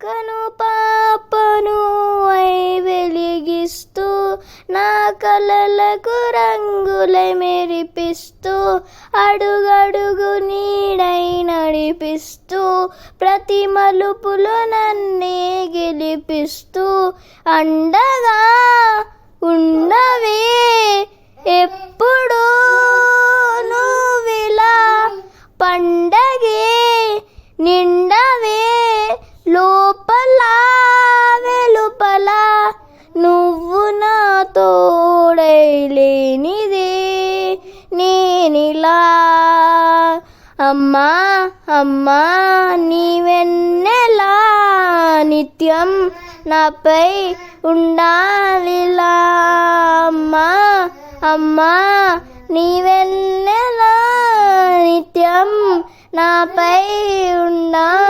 కను పాపను అయి వెలిగిస్తూ నా కలలకు రంగులై మెరిపిస్తూ అడుగడుగు నీడై నడిపిస్తూ ప్రతి మలుపులో నన్నే గెలిపిస్తూ అండగా ఉన్నవే ఎప్పుడూ నువ్విలా పండగే నిండు లేనిదే నేనిలా. అమ్మా అమ్మా నీవెన్నెలా? నిత్యం నాపై ఉండాలిలా. అమ్మా అమ్మా నీవెన్నెలా? నిత్యం నాపై ఉండాలిలా